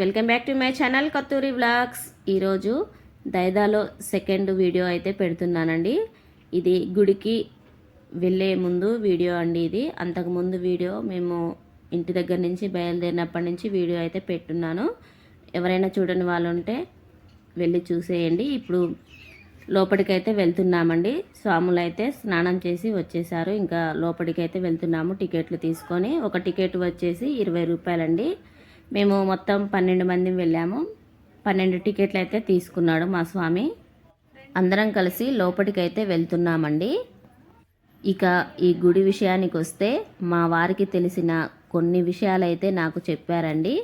Welcome back to my channel Katturi vlogs. ఈరోజు దైదాలో second video అయితే పెడుతున్నానండి. ఇది గుడికి వెళ్ళే ముందు వీడియో అండి ఇది. అంతకుముందు వీడియో మేము ఇంటి దగ్గర నుంచి బయలుదేరినప్పటి నుంచి వీడియో అయితే పెట్టున్నాను. ఎవరైనా చూడని వాళ్ళు ఉంటే వెళ్ళి చూసేయండి. ఇప్పుడు లోపలికైతే వెళ్తున్నామండి. స్వాములు అయితే స్నానం చేసి వచ్చేసారు. ఇంకా లోపలికైతే వెళ్తున్నాము. టికెట్లు తీసుకొని ఒక టికెట్ వచ్చేసి ఇరవై రూపాయలండి. మేము మొత్తం పన్నెండు మంది వెళ్ళాము. పన్నెండు టికెట్లు అయితే తీసుకున్నాడు మా స్వామి. అందరం కలిసి లోపలికైతే వెళ్తున్నామండి. ఇక ఈ గుడి విషయానికి వస్తే మా వారికి తెలిసిన కొన్ని విషయాలైతే నాకు చెప్పారండి.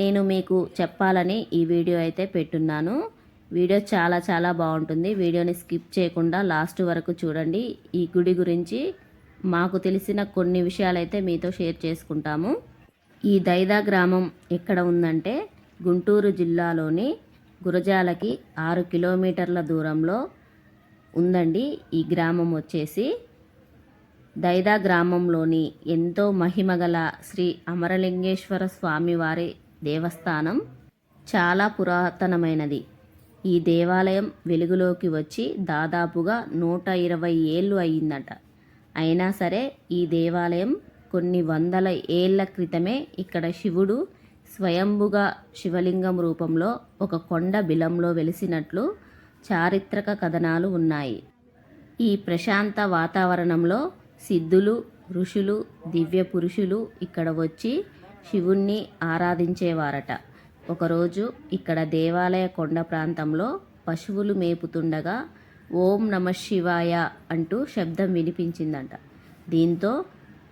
నేను మీకు చెప్పాలని ఈ వీడియో అయితే పెట్టున్నాను. వీడియో చాలా చాలా బాగుంటుంది. వీడియోని స్కిప్ చేయకుండా లాస్ట్ వరకు చూడండి. ఈ గుడి గురించి మాకు తెలిసిన కొన్ని విషయాలైతే మీతో షేర్ చేసుకుంటాము. ఈ దైదా గ్రామం ఎక్కడ ఉందంటే గుంటూరు జిల్లాలోని గురజాలకి ఆరు కిలోమీటర్ల దూరంలో ఉందండి ఈ గ్రామం వచ్చేసి. దైదా గ్రామంలోని ఎంతో మహిమగల శ్రీ అమరలింగేశ్వర స్వామివారి దేవస్థానం చాలా పురాతనమైనది. ఈ దేవాలయం వెలుగులోకి వచ్చి దాదాపుగా నూట ఇరవై ఏళ్ళు అయ్యిందట అయినా సరే ఈ దేవాలయం కొన్ని వందల ఏళ్ళ క్రితమే ఇక్కడ శివుడు స్వయంభుగా శివలింగం రూపంలో ఒక కొండ బిలంలో వెలిసినట్లు చారిత్రక కథనాలు ఉన్నాయి. ఈ ప్రశాంత వాతావరణంలో సిద్ధులు ఋషులు దివ్య పురుషులు ఇక్కడ వచ్చి శివుణ్ణి ఆరాధించేవారట. ఒకరోజు ఇక్కడ దేవాలయ కొండ ప్రాంతంలో పశువులు మేపుతుండగా ఓం నమ శివాయ అంటూ శబ్దం వినిపించిందంట. దీంతో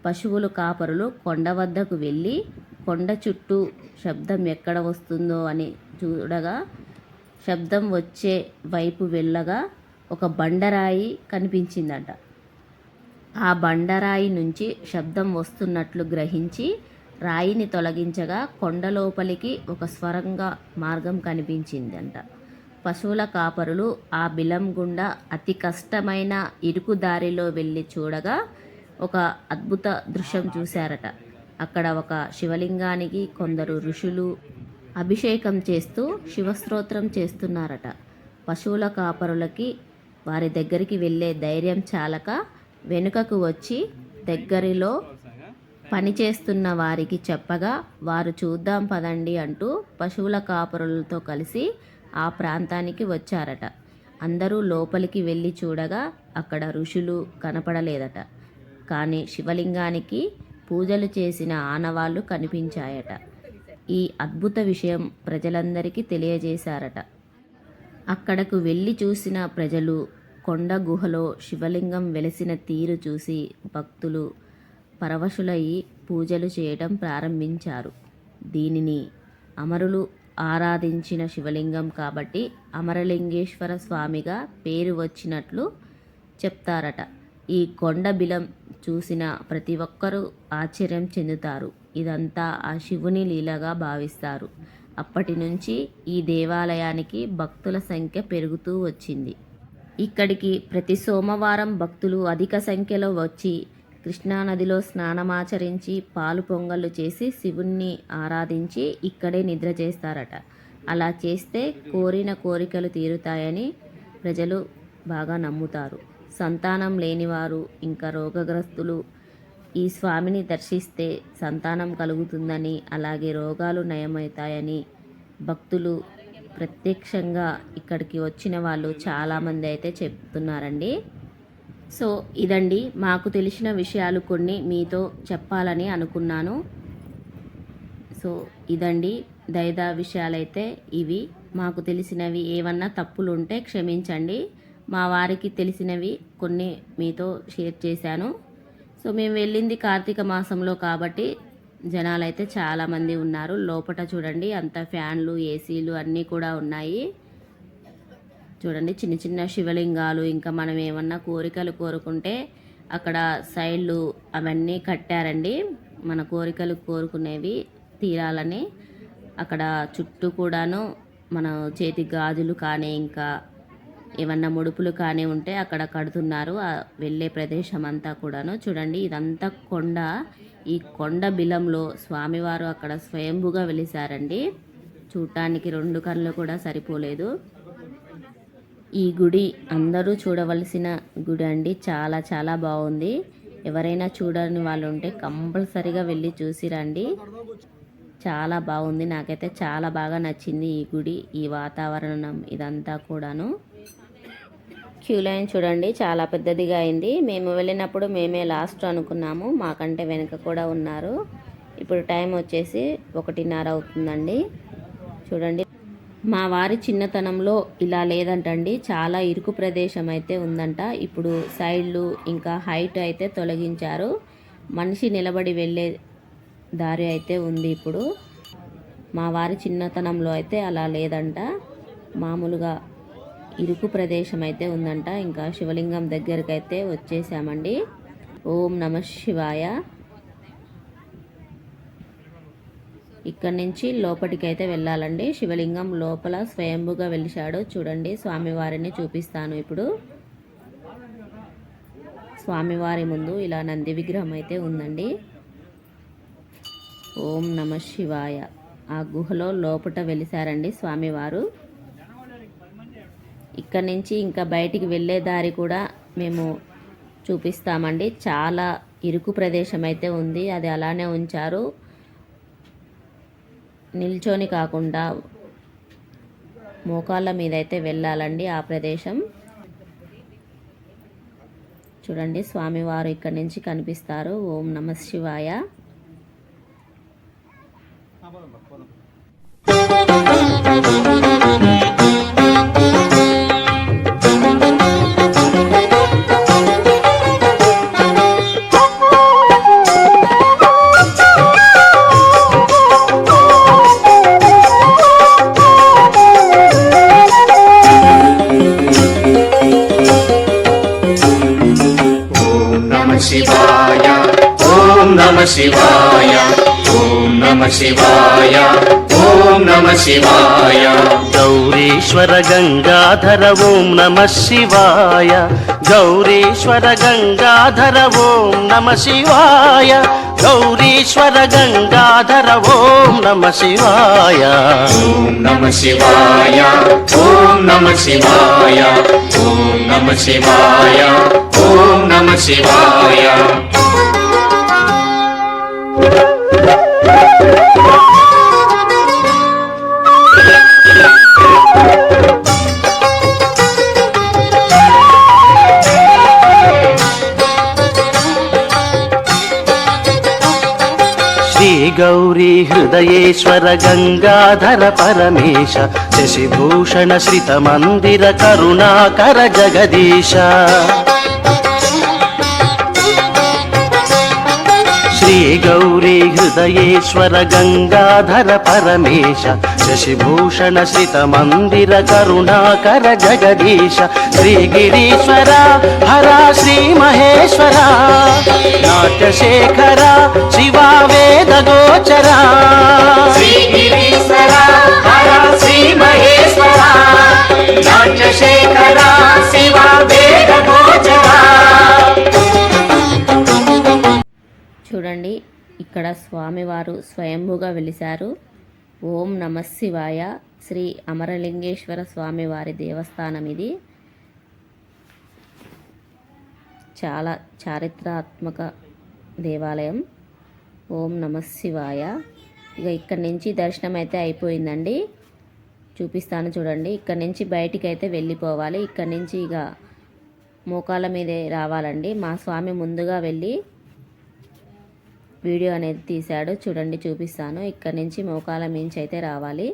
పశువులు కాపరులు కొండ వద్దకు వెళ్ళి కొండ చుట్టూ శబ్దం ఎక్కడ వస్తుందో అని చూడగా శబ్దం వచ్చే వైపు వెళ్ళగా ఒక బండరాయి కనిపించిందట. ఆ బండరాయి నుంచి శబ్దం వస్తున్నట్లు గ్రహించి రాయిని తొలగించగా కొండ లోపలికి ఒక స్వరంగా మార్గం కనిపించిందంట. పశువుల కాపరులు ఆ బిలం గుండా అతి కష్టమైన ఇరుకు దారిలో వెళ్ళి చూడగా ఒక అద్భుత దృశ్యం చూశారట. అక్కడ ఒక శివలింగానికి కొందరు ఋషులు అభిషేకం చేస్తూ శివస్తోత్రం చేస్తున్నారట. పశువుల కాపరులకి వారి దగ్గరికి వెళ్ళే ధైర్యం చాలక వెనుకకు వచ్చి దగ్గరిలో పనిచేస్తున్న వారికి చెప్పగా వారు చూద్దాం పదండి అంటూ పశువుల కాపరులతో కలిసి ఆ ప్రాంతానికి వచ్చారట. అందరూ లోపలికి వెళ్ళి చూడగా అక్కడ ఋషులు కనపడలేదట. కానీ శివలింగానికి పూజలు చేసిన ఆనవాళ్ళు కనిపించాయట. ఈ అద్భుత విషయం ప్రజలందరికీ తెలియజేశారట. అక్కడకు వెళ్ళి చూసిన ప్రజలు కొండ గుహలో శివలింగం వెలిసిన తీరు చూసి భక్తులు పరవశులయ్యి పూజలు చేయటం ప్రారంభించారు. దీనిని అమరులు ఆరాధించిన శివలింగం కాబట్టి అమరలింగేశ్వర స్వామిగా పేరు వచ్చినట్లు చెప్తారట. ఈ కొండ బిలం చూసిన ప్రతి ఒక్కరూ ఆశ్చర్యం చెందుతారు. ఇదంతా ఆ శివుని లీలగా భావిస్తారు. అప్పటి నుంచి ఈ దేవాలయానికి భక్తుల సంఖ్య పెరుగుతూ వచ్చింది. ఇక్కడికి ప్రతి సోమవారం భక్తులు అధిక సంఖ్యలో వచ్చి కృష్ణానదిలో స్నానమాచరించి పాలు పొంగళ్ళు చేసి శివుణ్ణి ఆరాధించి ఇక్కడే నిద్ర చేస్తారట. అలా చేస్తే కోరిన కోరికలు తీరుతాయని ప్రజలు బాగా నమ్ముతారు. సంతానం లేనివారు ఇంకా రోగగ్రస్తులు ఈ స్వామిని దర్శిస్తే సంతానం కలుగుతుందని అలాగే రోగాలు నయమవుతాయని భక్తులు ప్రత్యక్షంగా ఇక్కడికి వచ్చిన వాళ్ళు చాలామంది అయితే చెప్తున్నారండి. సో ఇదండి. మాకు తెలిసిన విషయాలు కొన్ని మీతో చెప్పాలని అనుకున్నాను. సో ఇదండి. దైదా విషయాలైతే ఇవి. మాకు తెలిసినవి ఏమన్నా తప్పులు ఉంటే క్షమించండి. మా వారికి తెలిసినవి కొన్ని మీతో షేర్ చేశాను. సో మేము వెళ్ళింది కార్తీక మాసంలో కాబట్టి జనాలు అయితే చాలామంది ఉన్నారు. లోపల చూడండి అంత ఫ్యాన్లు ఏసీలు అన్నీ కూడా ఉన్నాయి. చూడండి చిన్న చిన్న శివలింగాలు ఇంకా మనం ఏమన్నా కోరికలు కోరుకుంటే అక్కడ సైడ్లు అవన్నీ కట్టారండి. మన కోరికలు కోరుకునేవి తీరాలని. అక్కడ చుట్టూ కూడాను మన చేతి గాజులు కానీ ఇంకా ఏమన్నా ముడుపులు కానీ ఉంటే అక్కడ కడుతున్నారు. ఆ వెళ్ళే ప్రదేశం అంతా కూడాను. చూడండి ఇదంతా కొండ. ఈ కొండ బిలంలో స్వామివారు అక్కడ స్వయంభుగా వెలిసారండి చూడటానికి రెండు కళ్ళు కూడా సరిపోలేదు. ఈ గుడి అందరూ చూడవలసిన గుడి అండి. చాలా చాలా బాగుంది. ఎవరైనా చూడని వాళ్ళు ఉంటే కంపల్సరిగా వెళ్ళి చూసి రండి. చాలా బాగుంది. నాకైతే చాలా బాగా నచ్చింది ఈ గుడి ఈ వాతావరణం ఇదంతా కూడాను. క్యూ లైన్ చూడండి చాలా పెద్దదిగా అయింది. మేము వెళ్ళినప్పుడు మేమే లాస్ట్ అనుకున్నాము. మాకంటే వెనుక కూడా ఉన్నారు. ఇప్పుడు టైం వచ్చేసి ఒకటిన్నర అవుతుందండి. చూడండి. మా వారి చిన్నతనంలో ఇలా లేదంటండి. చాలా ఇరుకు ప్రదేశం అయితే ఉందంట. ఇప్పుడు సైడ్లు ఇంకా హైట్ అయితే తొలగించారు. మనిషి నిలబడి వెళ్ళే దారి అయితే ఉంది ఇప్పుడు. మా వారి చిన్నతనంలో అయితే అలా లేదంట. మామూలుగా ఇరుకు ప్రదేశం అయితే ఉందంట. ఇంకా శివలింగం దగ్గరికి అయితే వచ్చేసామండి. ఓం నమ శివాయ. ఇక్కడ నుంచి లోపలికి అయితే వెళ్ళాలండి. శివలింగం లోపల స్వయంభుగా వెలిశాడు. చూడండి స్వామివారిని చూపిస్తాను ఇప్పుడు. స్వామివారి ముందు ఇలా నంది విగ్రహం అయితే ఉందండి. ఓం నమ శివాయ. ఆ గుహలో లోపట వెలిసారండి స్వామివారు. ఇక్కడ నుంచి ఇంకా బయటికి వెళ్ళే దారి కూడా మేము చూపిస్తామండి. చాలా ఇరుకు ప్రదేశం అయితే ఉంది. అది అలానే ఉంచారు. నిల్చొని కాకుండా మోకాళ్ళ మీద అయితే వెళ్ళాలండి ఆ ప్రదేశం. చూడండి స్వామివారు ఇక్కడ నుంచి కనిపిస్తారు. ఓం నమ శివాయ. ॐ ఓం నమ శివాయ ఓం నమ శివాయ ఓం నమ శివాయ గౌరీశ్వర గంగాధర ఓం నమ శివాయ గౌరీశ్వర గంగాధర ఓం నమ శివాయ గౌరీశ్వర గంగాధర ఓం నమ శివాయ ఓం నమ శివాయ ఓం నమ శివాయ ఓం నమ శివాయ ఓం నమ శివాయ గౌరీ హృదయేశ్వర గంగాధర పరమేశ శశిభూషణ శ్రిత మందిర కరుణాకర జగదీశ. శ్రీ గౌరీ హృదయేశ్వర గంగాధర పరమేశ శశిభూషణ శ్రిత మందిర కరుణాకర జగదీశ శ్రీ గిరీశ్వర హర శ్రీ మహేశ్వర నాట్యశేఖర శివ వేద గోచర శ్రీ వేద గోచర. చూడండి ఇక్కడ స్వామివారు స్వయంభూగా వెలిశారు. ఓం నమ శివాయ. శ్రీ అమరలింగేశ్వర స్వామివారి దేవస్థానం ఇది. చాలా చారిత్రాత్మక దేవాలయం. ఓం నమ శివాయ. ఇక ఇక్కడి నుంచి దర్శనం అయితే అయిపోయిందండి. చూపిస్తాను చూడండి. ఇక్కడి నుంచి బయటికి అయితే వెళ్ళిపోవాలి. ఇక్కడి నుంచి ఇక మోకాళ్ళ మీదే రావాలండి. మా స్వామి ముందుగా వెళ్ళి వీడియో అనేది తీశాడు. చూడండి చూపిస్తాను. ఇక్కడ నుంచి మోకాల మించి అయితే రావాలి.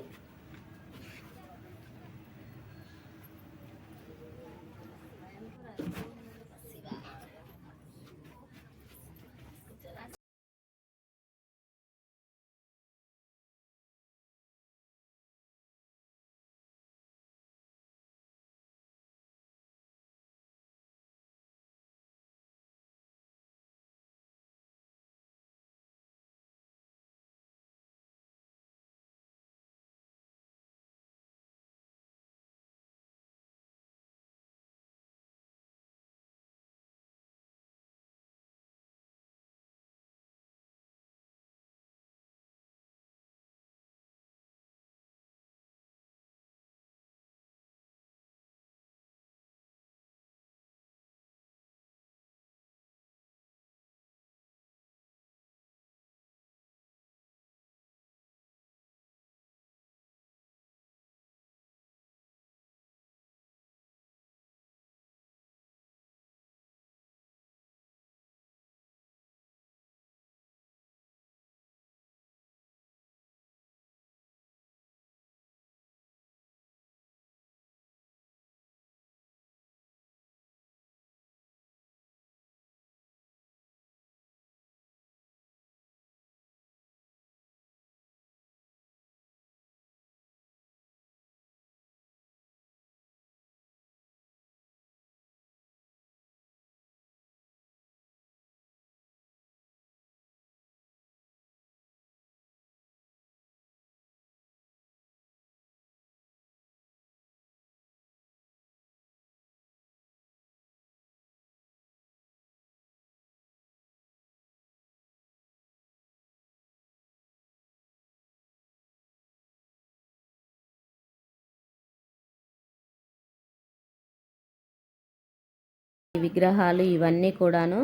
విగ్రహాలు ఇవన్నీ కూడాను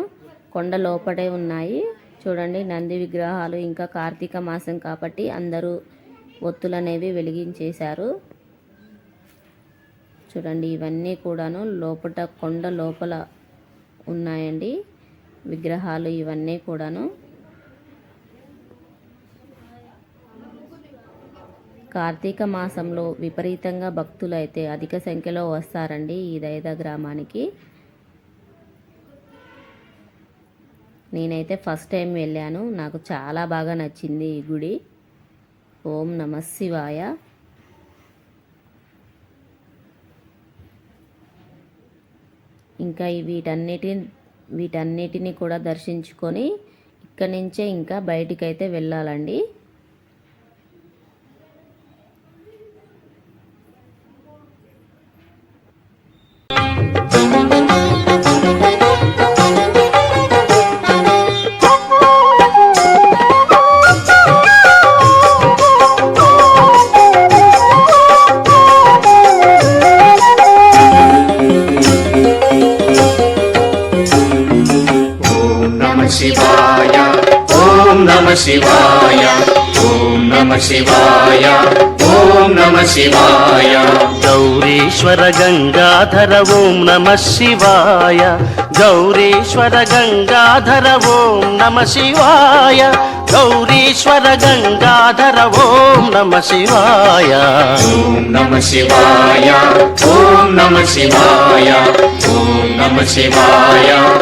కొండ లోపటే ఉన్నాయి. చూడండి నంది విగ్రహాలు ఇంకా కార్తీక మాసం కాబట్టి అందరూ ఒత్తులు అనేవి వెలిగించేశారు. చూడండి ఇవన్నీ కూడాను లోపట కొండ లోపల ఉన్నాయండి. విగ్రహాలు ఇవన్నీ కూడాను. కార్తీక మాసంలో విపరీతంగా భక్తులు అయితే అధిక సంఖ్యలో వస్తారండి ఈ దైద గ్రామానికి. నేనైతే ఫస్ట్ టైం వెళ్ళాను. నాకు చాలా బాగా నచ్చింది ఈ గుడి. ఓం నమ శివాయ. ఇంకా వీటన్నిటిని వీటన్నిటి వీటన్నిటిని కూడా దర్శించుకొని ఇక్కడి నుంచే ఇంకా బయటికైతే వెళ్ళాలండి. శివాయ. ఓం నమ శివాయ. ఓం నమ శివాయ. ఓం నమ శివాయ. గౌరీశ్వర గంగాధర ఓం నమ శివాయ. గౌరీశ్వర గంగాధర ఓం నమ శివాయ. గౌరీశ్వర గంగాధర ఓం నమ శివాయ. ఓం నమ శివాయ. ఓం నమ శివాయ. ఓం నమ శివాయ.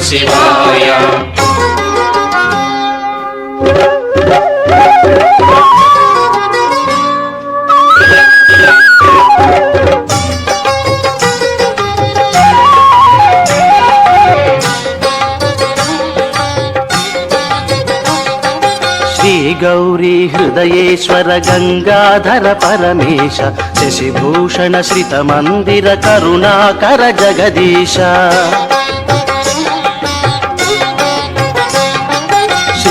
शिवाय गौरी हृदयेश्वर गङ्गाधर परमेश शशिभूषण श्रितमन्दिर करुणाकर जगदीश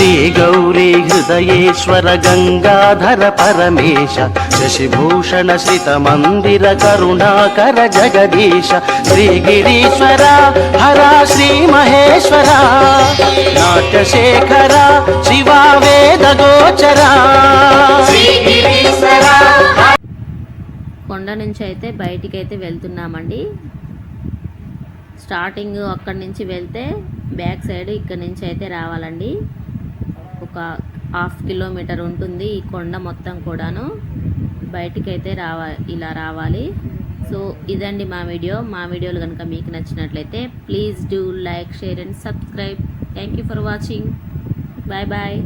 శ్రీ గౌరీ హృదయేశ్వర గంగాధర పరమేశ శశిభూషణ శ్రిత మందిర కరుణాకర జగదీశ శ్రీగిరీశ్వర హర శ్రీ మహేశ్వర నాట్యశేఖర శివా వేద గోచర श्रीगिरीश्वरा కొండ నుంచి అయితే బయటికి అయితే వెళ్తున్నామండి స్టార్టింగ్ అక్కడి నుంచి వెళ్తే బ్యాక్ సైడ్ ఇక్కడ నుంచి అయితే రావాలండి ఒక హాఫ్ కిలోమీటర్ ఉంటుంది ఈ కొండ మొత్తం కూడాను. బయటికి అయితే రావా ఇలా రావాలి. సో ఇదండి మా వీడియో. మా వీడియోలు కనుక మీకు నచ్చినట్లయితే please do like share and subscribe. Thank you for watching. Bye bye.